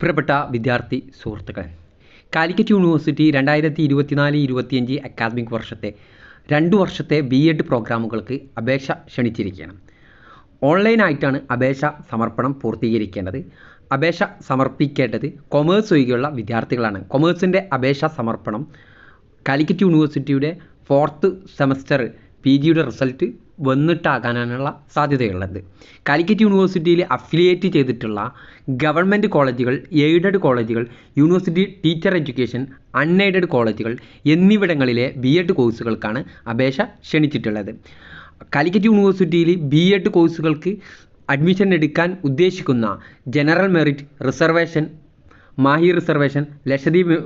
പ്രിയപ്പെട്ട വിദ്യാർത്ഥി സുഹൃത്തുക്കൾ കാലിക്കറ്റ് യൂണിവേഴ്സിറ്റി രണ്ടായിരത്തി ഇരുപത്തിനാല് ഇരുപത്തിയഞ്ച് അക്കാദമിക് വർഷത്തെ രണ്ട് വർഷത്തെ ബി എഡ് പ്രോഗ്രാമുകൾക്ക് അപേക്ഷ ക്ഷണിച്ചിരിക്കുകയാണ്. ഓൺലൈനായിട്ടാണ് അപേക്ഷ സമർപ്പണം പൂർത്തീകരിക്കേണ്ടത്. അപേക്ഷ സമർപ്പിക്കേണ്ടത് കൊമേഴ്സ് ഒഴികെയുള്ള വിദ്യാർത്ഥികളാണ്. കൊമേഴ്സിന്റെ അപേക്ഷ സമർപ്പണം കാലിക്കറ്റ് യൂണിവേഴ്സിറ്റിയുടെ ഫോർത്ത് സെമസ്റ്റർ പി ജിയുടെ റിസൾട്ട് വന്നിട്ടാകാനാണുള്ള സാധ്യതയുള്ളത്. കാലിക്കറ്റ് യൂണിവേഴ്സിറ്റിയിൽ അഫിലിയേറ്റ് ചെയ്തിട്ടുള്ള ഗവൺമെന്റ് കോളേജുകൾ എയ്ഡഡ് കോളേജുകൾ യൂണിവേഴ്സിറ്റി ടീച്ചർ എഡ്യൂക്കേഷൻ അൺഎയ്ഡഡ് കോളേജുകൾ എന്നിവിടങ്ങളിലെ ബി എഡ് കോഴ്സുകൾക്കാണ് അപേക്ഷ ക്ഷണിച്ചിട്ടുള്ളത്. കാലിക്കറ്റ് യൂണിവേഴ്സിറ്റിയിൽ ബി എഡ് കോഴ്സുകൾക്ക് അഡ്മിഷൻ എടുക്കാൻ ഉദ്ദേശിക്കുന്ന general merit reservation Mahe reservation Lakshadweep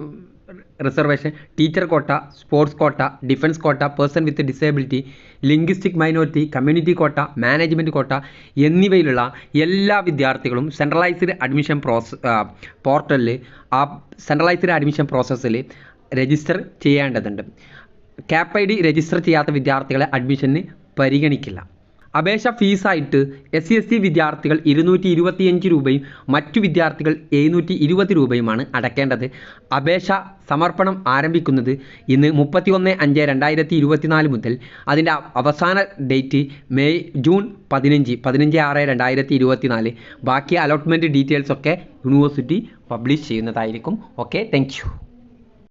reservation teacher quota sports quota defence quota person with disability linguistic minority community quota management quota എന്നിവയിലുള്ള എല്ലാ വിദ്യാർത്ഥികളും centralised admission process പോർട്ടലിൽ ആ സെൻട്രലൈസ്ഡ് അഡ്മിഷൻ പ്രോസസ്സിൽ രജിസ്റ്റർ ചെയ്യേണ്ടതുണ്ട്. CAP I D register ചെയ്യാത്ത വിദ്യാർത്ഥികളെ അഡ്മിഷന് പരിഗണിക്കില്ല. അപേക്ഷ ഫീസായിട്ട് എസ് സി എസ് ടി വിദ്യാർത്ഥികൾ ഇരുന്നൂറ്റി ഇരുപത്തിയഞ്ച് രൂപയും മറ്റു വിദ്യാർത്ഥികൾ എഴുന്നൂറ്റി ഇരുപത് രൂപയുമാണ് അടക്കേണ്ടത്. അപേക്ഷ സമർപ്പണം ആരംഭിക്കുന്നത് ഇന്ന് മുപ്പത്തി ഒന്ന് അഞ്ച് രണ്ടായിരത്തി ഇരുപത്തിനാല് മുതൽ. അതിന്റെ അവസാന ഡേറ്റ് മെയ് ജൂൺ പതിനഞ്ച് പതിനഞ്ച് ആറ് രണ്ടായിരത്തി ഇരുപത്തിനാല് ബാക്കി അലോട്ട്മെന്റ് ഡീറ്റെയിൽസ് ഒക്കെ യൂണിവേഴ്സിറ്റി പബ്ലിഷ് ചെയ്യുന്നതായിരിക്കും. Okay thank